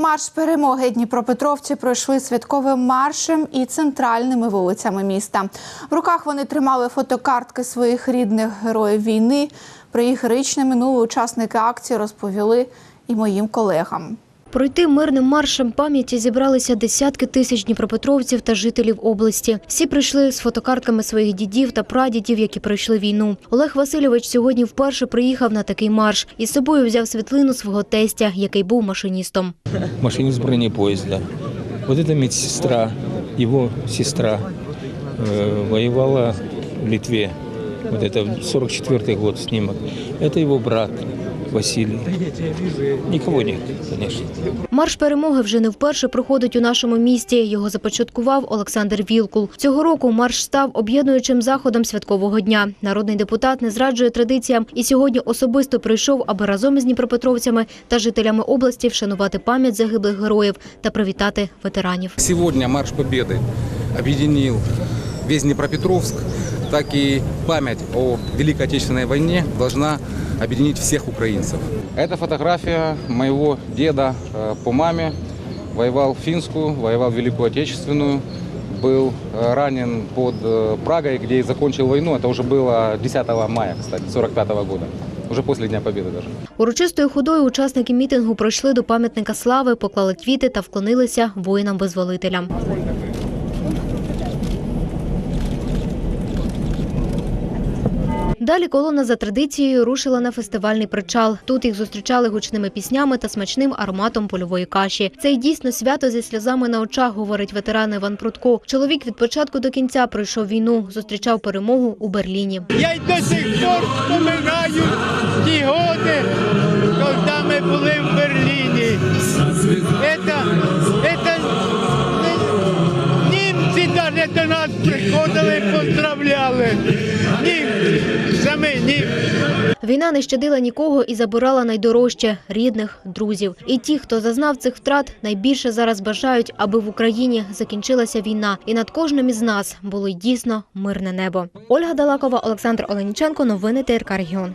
Марш перемоги Дніпропетровці пройшли святковим маршем і центральними вулицями міста. В руках вони тримали фотокартки своїх рідних героїв війни. Про їх героїчне минуле учасники акції розповіли і моїм колегам. Пройти мирним маршем пам'яті зібралися десятки тисяч дніпропетровців та жителів області. Всі прийшли з фотокартками своїх дідів та прадідів, які пройшли війну. Олег Васильович сьогодні вперше приїхав на такий марш і з собою взяв світлину свого тестя, який був машиністом. машинист бронепоезда. Вот эта медсестра, его сестра, э, воевала в Литве. Вот это 44 год снимок. Это его брат Василий. Никого нет, конечно. Марш перемоги вже не вперше проходить у нашому місті. Його започаткував Олександр Вілкул. Цього року марш став об'єднуючим заходом святкового дня. Народний депутат не зраджує традиціям і сьогодні особисто прийшов, аби разом із дніпропетровцями та жителями області вшанувати пам'ять загиблих героїв та привітати ветеранів. Сегодня Марш Победы объединил весь Днепропетровск, так и память о Великой Отечественной войне должна объединить всех украинцев. Это фотография моего деда э, по маме. Воевал в Финскую, воевал в Великую Отечественную. Был э, ранен под э, Прагой, где и закончил войну. Это уже было 10 мая, кстати, 45 года. Уже после Дня Победы даже. Урочистою ходою учасники мітингу пройшли до пам'ятника слави, поклали квіти та вклонилися воїнам-визволителям. Далі колона за традицією рушила на фестивальний причал. Тут їх зустрічали гучними піснями та смачним ароматом польової каші. Це й дійсно свято зі сльозами на очах, говорить ветеран Іван Прудко. Чоловік від початку до кінця пройшов війну, зустрічав перемогу у Берліні. Я й до сих пор вспоминаю ті годи, коли ми були в Берліні. Это не- німці навіть до нас приходили, поздравляли. Німці, ні. Війна не щадила нікого і забирала найдорожче рідних, друзів. І ті, хто зазнав цих втрат, найбільше зараз бажають, аби в Україні закінчилася війна, і над кожним із нас було дійсно мирне небо. Ольга Далакова, Олександр Оленіченко. Новини ТРК Регіон.